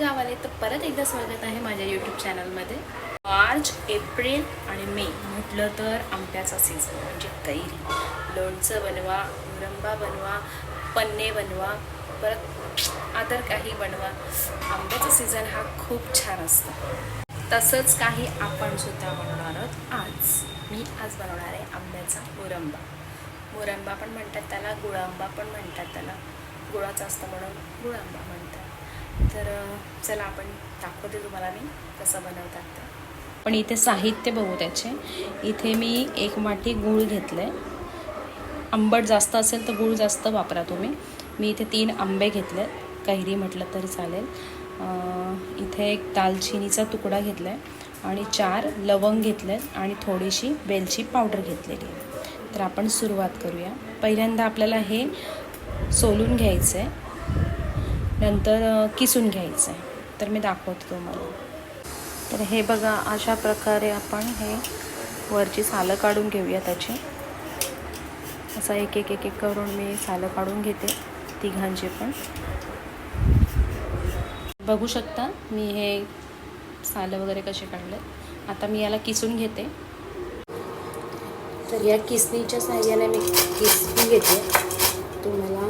गावाले तर परत एकदा स्वागत आहे माझ्या यूट्यूब चॅनलमध्ये मार्च एप्रिल आणि मे म्हटलं तर आंब्याचा सीझन म्हणजे कैरी. लोणचं बनवा मुरंबा बनवा पन्ने बनवा परत आदर काही बनवा. आंब्याचा सीझन हा खूप छान असतो. तसंच काही आपण सुद्धा बनवणार आहोत आज. मी आज बनवणार आहे आंब्याचा मुरंबा. मुरंबा पण म्हणतात त्याला गुळांबा पण म्हणतात त्याला. गुळाचा असतं म्हणून गुळांबा म्हणतात. तर चला आपण दाखवते तुम्हाला मी कसं बनवतात ते. पण इथे साहित्य बघू त्याचे. इथे मी एक वाटी गूळ घेतलं आहे आंबट जास्त असेल तर गूळ जास्त वापरा तुम्ही. मी इथे तीन आंबे घेतले कैरी म्हटलं तरी चालेल. इथे एक दालचिनीचा तुकडा घेतला आहे आणि चार लवंग घेतले आणि थोडीशी वेलची पावडर घेतलेली आहे. तर आपण सुरुवात करूया. पहिल्यांदा आपल्याला हे सोलून घ्यायचं आहे नंतर किसून घ्यायचं आहे तर मी दाखवते तुम्हाला. तर हे बघा अशा प्रकारे आपण हे वरची सालं काढून घेऊया त्याची. असं एक एक एक एक करून मी सालं काढून घेते तिघांचे पण. बघू शकता मी हे सालं वगैरे कसे काढले. आता मी याला किसून घेते. तर या किसणीच्या साह्याने मी किसून घेते. तुम्हाला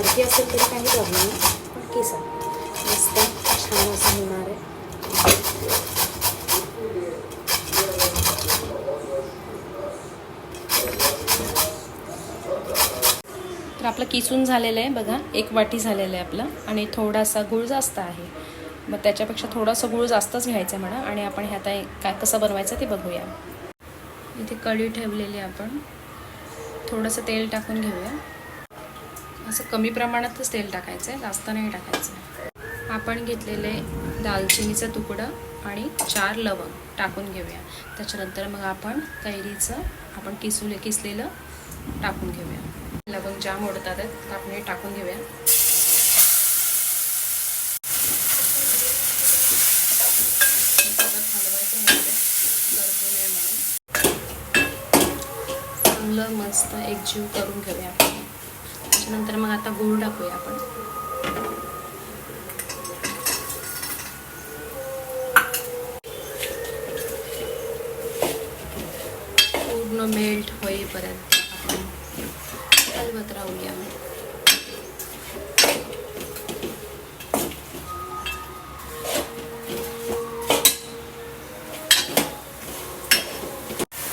बारकी असेल तरी काही प्रॉब्लेम नाही. पण केस मस्त. छान असं होणार आहे. तर आपलं किसून झालेलं आहे बघा. एक वाटी झालेलं आहे आपलं. आणि थोडासा गुळ जास्त आहे. मग त्याच्यापेक्षा थोडासा गुळ जास्तच घ्यायचा आहे म्हणा. आणि आपण हे आता काय कसं बनवायचं ते बघूया. इथे कढी ठेवलेली आपण. थोडंसं तेल टाकून घेऊया. असं कमी प्रमाणातच तेल टाकायचं आहे जास्त नाही टाकायचं आपण घेतलेले दालचिनीचा तुकडा आणि चार लवंग टाकून घेऊया. त्याच्यानंतर मग आपण कैरीचं आपण किसूले किसलेलं टाकून घेऊया. लवंग जाम ओढतात आहेत, आपण हे टाकून घेऊया. म्हणजे म्हणून. चांगलं मस्त एकजीव करून घेऊया आपण. त्याच्यानंतर मग आता गूळ टाकूया आपण. पूर्ण मेल्ट होईपर्यंत आपण हलवत राहूया.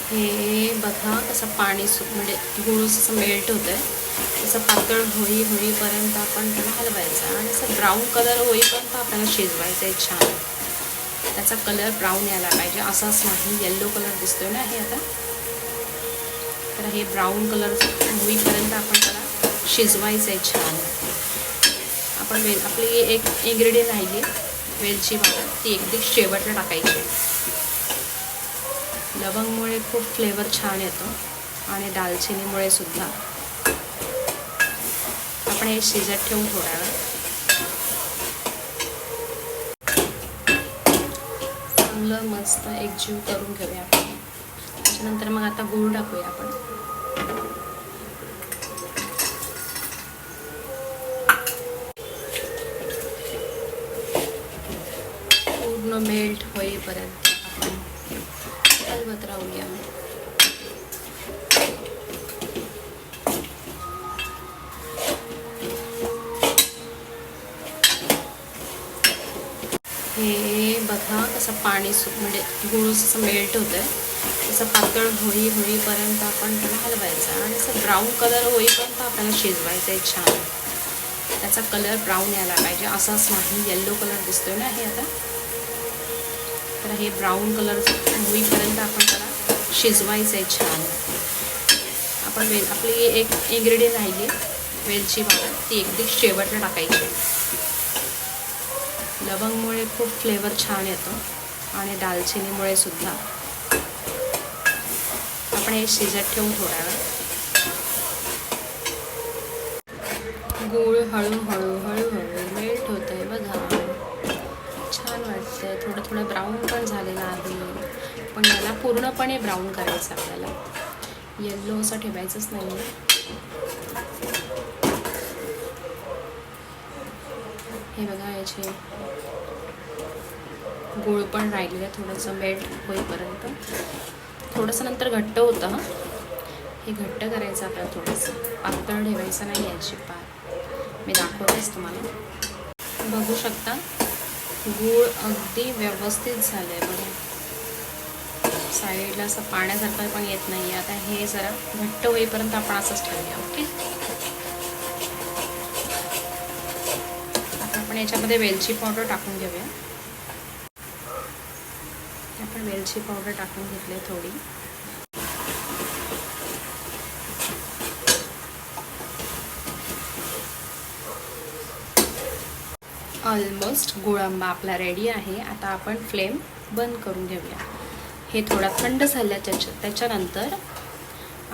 हे बघा कसं पाणी सु म्हणजे गुळ असं मेल्ट होतं आहे असं पातळ होई होईपर्यंत आपण त्याला हलवायचं आणि असं ब्राऊन कलर होईपर्यंत आपल्याला शिजवायचं आहे छान. त्याचा कलर ब्राऊन यायला पाहिजे. असाच नाही येल्लो कलर दिसतोय ना हे आता. तर हे ब्राऊन कलर होईपर्यंत आपण त्याला शिजवायचं आहे छान. आपण वेल आपली एक इन्ग्रेडियंट राहिली वेलची पावडर ती अगदी शेवटला टाकायची. लवंगमुळे खूप फ्लेवर छान येतो. आणि दालचिनीमुळे सुद्धा. आपण हे शिजत ठेवून थोडा वेळ चांगलं मस्त एकजीव करून घेऊया आपण त्याच्यानंतर मग आता गूळ टाकूया आपण पूर्ण मेल्ट होईपर्यंत आपण हलवत राहूया हे बघा कसं पाणी सु म्हणजे गुळ असं मेल्ट होतं आहे तसं पातळ होई होईपर्यंत आपण त्याला हलवायचं आणि असं ब्राऊन कलर होईपर्यंत आपल्याला शिजवायचं आहे छान. त्याचा कलर ब्राऊन यायला पाहिजे. असाच नाही येल्लो कलर दिसतोय ना हे आता. तर हे ब्राऊन कलर होईपर्यंत आपण त्याला शिजवायचं आहे छान. आपण वेल आपली एक इंग्रेडियंट राहिली वेलची पावडर ती अगदी शेवटला टाकायची. लवंगमुळे खूप फ्लेवर छान येतो आणि दालचिनीमुळे सुद्धा. आपण हे शिजत ठेवू थोडा वेळ गूळ हळूहळू हळूहळू मेल्ट होत आहे बघा. छान वाटतंय. थोडं थोडं ब्राऊन पण झालेलं आहे. पण याला पूर्णपणे ब्राऊन करायचं आपल्याला. येल्लो असं ठेवायचंच नाही हे बघा याचे गुळ पण राहिलेलं आहे थोडंसं मेल्ट होईपर्यंत. थोडंसं नंतर घट्ट होतं हे. घट्ट करायचं आपल्याला थोडंसं. पातळ ठेवायचं नाही याची पात. मी दाखवतेच तुम्हाला. बघू शकता गूळ अगदी व्यवस्थित झालं आहे बघा. साईडला असं पाण्यासारखं पण येत नाही आता हे जरा घट्ट होईपर्यंत आपण असंच ठेवूया ओके आता आपण याच्यामध्ये वेलची पावडर टाकून घेऊया. आपण वेलची पावडर टाकून घेतली थोडी. ऑलमोस्ट गुळांबा आपला रेडी आहे. आता आपण फ्लेम बंद करून घेऊया. हे थोडा थंड झाल्या त्याच्या त्याच्यानंतर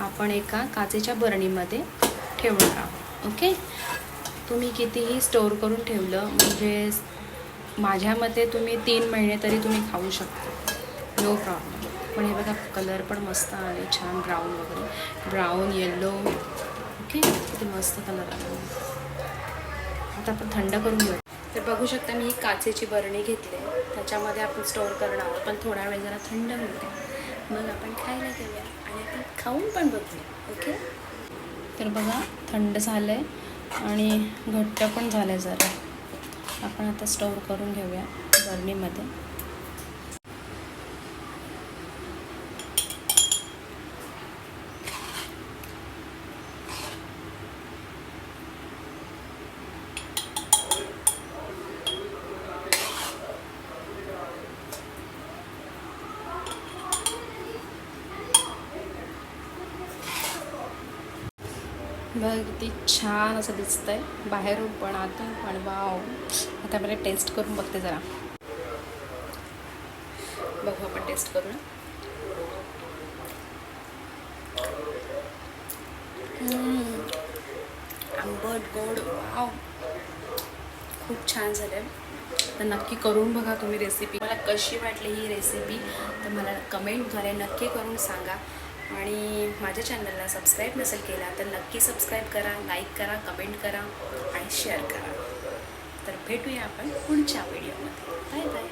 आपण एका काचेच्या बरणीमध्ये ठेवणार आहोत. ओके तुम्ही कितीही स्टोअर करून ठेवलं म्हणजे माझ्या मते तुम्ही तीन महिने तरी तुम्ही खाऊ शकता. नो प्रॉब्लेम पण हे बघा कलर पण मस्त आले छान ब्राऊन वगैरे. ब्राऊन येल्लो ओके किती मस्त कलर आला. आता आपण थंड करून घेऊ. तर बघू शकता मी ही काचेची बरणी घेतली आहे. त्याच्यामध्ये आपण स्टोअर करणार आहोत पण थोडा वेळ जरा थंड होते मग आपण खायला घेऊया आणि आपण खाऊन पण बघूया ओके तर बघा थंड झालं आहे आणि घट्ट पण झालं जरा. आपण आता स्टोअर करून घेऊया बरणीमध्ये बघ किती छान असं दिसतंय. बाहेरून पण आतून पण. वाव. आता मला टेस्ट करून बघते जरा. बघू आपण टेस्ट करू आंबट गोड. वाव. खूप छान झालं तर नक्की करून बघा तुम्ही रेसिपी मला कशी वाटली ही रेसिपी तर मला कमेंटद्वारे नक्की करून सांगा. आणि माझ्या चॅनलला सबस्क्राईब नसेल केला तर नक्की सबस्क्राईब करा लाईक करा कमेंट करा आणि शेअर करा. तर भेटूया आपण पुढच्या व्हिडिओमध्ये बाय बाय